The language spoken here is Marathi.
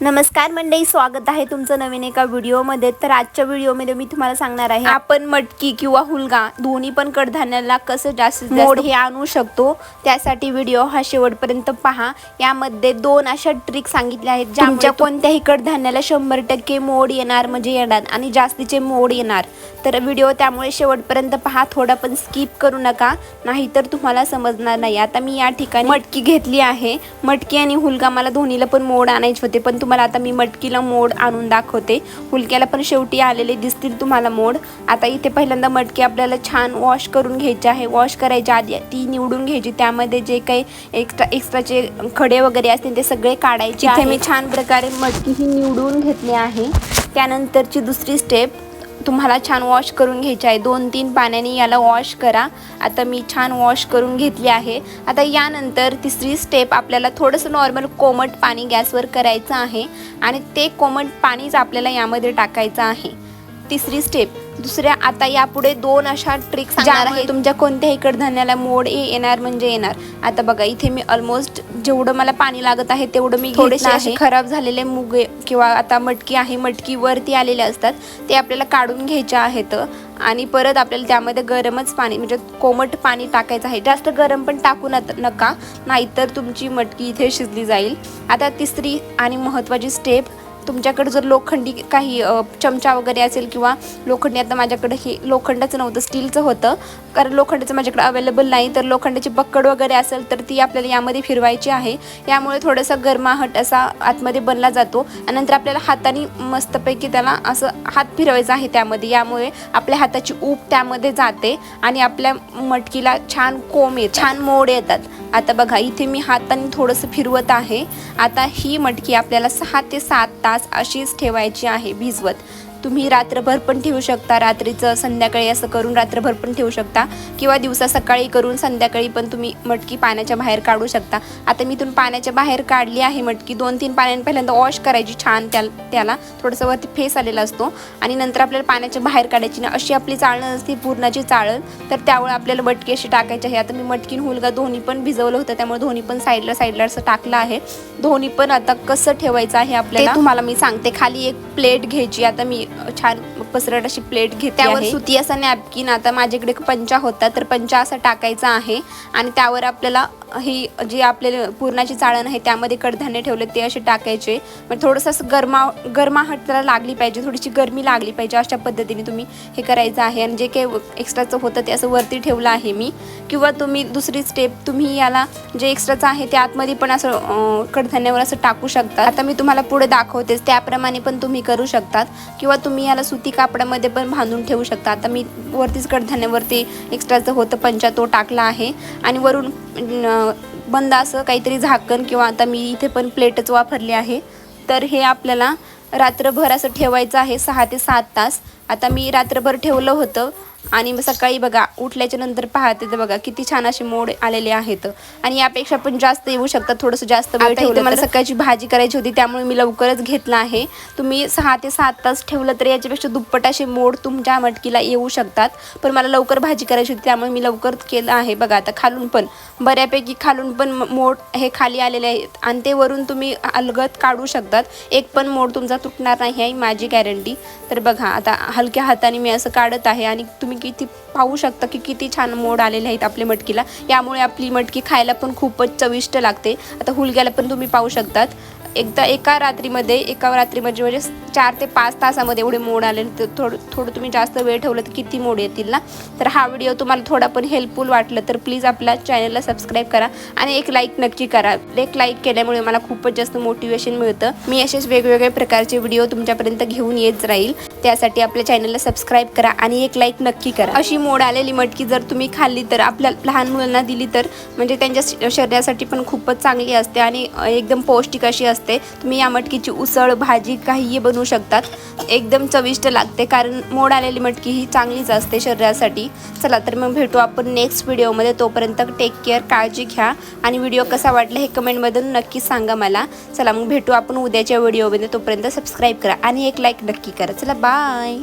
नमस्कार मंडळी स्वागत आहे तुमचं नवीन एका व्हिडिओमध्ये. तर आजच्या व्हिडिओमध्ये मी तुम्हाला सांगणार आहे आपण मटकी किंवा हुलगा दोन्ही पण कडधान्याला कसं जास्तीत मोड हे आणू शकतो त्यासाठी व्हिडिओ हा शेवटपर्यंत पहा. यामध्ये दोन अशा ट्रिक सांगितल्या आहेत ज्या कोणत्याही कडधान्याला शंभर टक्के मोड येणार म्हणजे येणार आणि जास्तीचे मोड येणार. तर व्हिडिओ त्यामुळे शेवटपर्यंत पहा थोडा पण स्किप करू नका नाहीतर तुम्हाला समजणार नाही. आता मी या ठिकाणी मटकी घेतली आहे. मटकी आणि हुलगा मला दोन्हीला पण मोड आणायचे होते पण तुम्हाला आता मी मटकीला मोड आणून दाखवते. हुलक्याला पण शेवटी आलेले दिसतील तुम्हाला मोड. आता इथे पहिल्यांदा मटकी आपल्याला छान वॉश करून घ्यायची आहे. वॉश करायच्या आधी ती निवडून घ्यायची. त्यामध्ये जे काही एक्स्ट्रा एक्स्ट्राचे खडे वगैरे असतील ते सगळे काढायचे इथे मी छान प्रकारे मटकी ही निवडून घेतली आहे. त्यानंतरची दुसरी स्टेप तुम्हाला छान वॉश करून घ्यायची आहे. दोन तीन पाण्याने याला वॉश करा. आता मी छान वॉश करून घेतली आहे. आता यानंतर तिसरी स्टेप आपल्याला थोडंसं नॉर्मल कोमट पाणी गॅसवर करायचं आहे आणि ते कोमट पाणीच आपल्याला यामध्ये टाकायचं आहे. तिसरी स्टेप दुसऱ्या आता यापुढे दोन अशा ट्रिक्स सांगणार आहे. तुमच्या कोणत्याही कडधान्याला मोड येणार म्हणजे येणार. आता बघा इथे मी ऑलमोस्ट जेवढं मला पाणी लागत आहे तेवढं मी थोडेसे असे खराब झालेले मुगे किंवा आता मटकी आहे मटकी वरती आलेले असतात ते आपल्याला काढून घ्यायचे आहेत आणि परत आपल्याला त्यामध्ये गरमच पाणी म्हणजे कोमट पाणी टाकायचं आहे. जास्त गरम पण टाकू नका नाहीतर तुमची मटकी इथे शिजली जाईल. आता तिसरी आणि महत्त्वाची स्टेप तुमच्याकडे जर लोखंडी काही चमचा वगैरे असेल किंवा लोखंडी आता माझ्याकडे हे लोखंडाचं नव्हतं स्टीलचं होतं. कारण लोखंडाचं माझ्याकडे अवेलेबल नाही. तर लोखंडाची पक्कड वगैरे असेल तर ती आपल्याला यामध्ये फिरवायची आहे. यामुळे थोडासा गरमाहट असा आतमध्ये बनला जातो. आणि नंतर आपल्याला हाताने मस्तपैकी त्याला असं हात फिरवायचा आहे त्यामध्ये. यामुळे आपल्या हाताची ऊब त्यामध्ये जाते आणि आपल्या मटकीला छान कोंब येत छान मोड येतात. आता बघा इथे मी हाताने थोडंसं फिरवत आहे. आता ही मटकी आपल्याला सहा ते सात तास अशीच ठेवायची आहे भिजवत. तुम्ही रात्रभर पण ठेवू शकता. रात्रीचं संध्याकाळी असं करून रात्रभर पण ठेवू शकता. किंवा दिवसा सकाळी करून संध्याकाळी पण तुम्ही मटकी पाण्याच्या बाहेर काढू शकता. आता मी इथून पाण्याच्या बाहेर काढली आहे मटकी. दोन तीन पाण्याने पहिल्यांदा वॉश करायची छान त्या त्याला. थोडंसं वरती फेस आलेला असतो. आणि नंतर आपल्याला पाण्याच्या बाहेर काढायची ना अशी आपली चाळण असते पूर्णाची चाळण तर त्यामुळे आपल्याला मटकी अशी टाकायची आहे. आता मी मटकीन हुलगा दोन्ही पण भिजवलं होतं. त्यामुळे दोन्ही पण साईडला साईडला असं टाकलं आहे. दोन्ही पण आता कसं ठेवायचं आहे आपल्याला? तुम्हाला मी सांगते. खाली एक प्लेट घ्यायची. आता मी छान पसरट अशी प्लेट घेते त्यावर सुती असा नॅपकिन आता माझ्याकडे पंचा होता तर पंचा असा टाकायचा आहे. आणि त्यावर आपल्याला ही जी आपले पुरणाची चाळण आहे त्यामध्ये कडधान्य ठेवले ते असे टाकायचे. मग थोडंसं असं गरमा गरमाहट त्याला लागली पाहिजे थोडीशी गरमी लागली पाहिजे अशा पद्धतीने तुम्ही हे करायचं आहे. आणि जे काही एक्स्ट्राचं होतं ते असं वरती ठेवलं आहे मी. किंवा तुम्ही दुसरी स्टेप तुम्ही याला जे एक्स्ट्राचं आहे ते आतमध्ये पण असं कडधान्यावर असं टाकू शकता. आता मी तुम्हाला पुढे दाखवतेच त्याप्रमाणे पण तुम्ही करू शकतात. किंवा तुम्ही याला सुती कापडामध्ये पण बांधून ठेवू शकता. आता मी वरतीच कडधान्यावरती एक्स्ट्राचं होतं पंचा तो टाकला आहे. आणि वरून बंद असं काहीतरी झाकण किंवा आता मी इथे पण प्लेटच वापरली आहे. तर हे आपल्याला रात्रभर असं ठेवायचं आहे सहा ते सात तास. आता मी रात्रभर ठेवलं होतं. आणि मग सकाळी बघा उठल्याच्या नंतर पाहते तर बघा किती छान असे मोड आलेले आहेत. आणि यापेक्षा पण जास्त येऊ शकतात थोडंसं जास्त वेळ मला सकाळची भाजी करायची होती त्यामुळे मी लवकरच घेतला आहे. तुम्ही सहा ते सात तास ठेवलं तर याच्यापेक्षा दुप्पट असे मोड तुमच्या मटकीला येऊ शकतात. पण मला लवकर भाजी करायची होती त्यामुळे मी लवकर केलं आहे. बघा आता खालून पण. बऱ्यापैकी खालून पण मोड हे खाली आलेले आहेत. आणि ते वरून तुम्ही अलगत काढू शकतात. एक पण मोड तुमचा तुटणार नाही आहे माझी गॅरंटी. तर बघा आता हलक्या हाताने मी असं काढत आहे आणि तुम्ही किती पाहू शकता की किती छान मोड आलेले आहेत आपल्या मटकीला. यामुळे आपली मटकी खायला पण खूपच चविष्ट लागते. आता हुलग्याला पण तुम्ही पाहू शकतात. एकदा एका रात्रीमध्ये एका रात्रीमध्ये म्हणजे चार ते पाच तासामध्ये एवढे मोड आले तर थोडं थोडं तुम्ही जास्त वेळ ठेवलं तर किती मोड येतील ना? तर हा व्हिडिओ तुम्हाला थोडा पण हेल्पफुल वाटलं तर प्लीज आपल्या चॅनलला सबस्क्राईब करा आणि एक लाईक नक्की करा. एक लाईक केल्यामुळे मला खूपच जास्त मोटिवेशन मिळतं. मी असेच वेगवेगळे प्रकारचे व्हिडिओ तुमच्यापर्यंत घेऊन येत राहील. त्यासाठी आपल्या चॅनलला सबस्क्राईब करा आणि एक लाईक नक्की करा. अशी मोड आलेली मटकी जर तुम्ही खाल्ली तर आपल्या लहान मुलांना दिली तर म्हणजे त्यांच्या श- शरीरासाठी पण खूपच चांगली असते आणि एकदम पौष्टिक अशी असते. असते. तुम्ही या मटकीची उसळ भाजी काहीही बनवू शकतात. एकदम चविष्ट लागते कारण मोड आलेली मटकी ही चांगलीच असते शरीरासाठी. चला तर मग भेटू आपण नेक्स्ट व्हिडिओमध्ये तोपर्यंत टेक केअर काळजी घ्या. आणि व्हिडिओ कसा वाटला हे कमेंटमधून नक्की सांगा मला. चला मग भेटू आपण उद्याच्या व्हिडिओमध्ये तोपर्यंत सबस्क्राईब करा आणि एक लाईक नक्की करा. चला बाय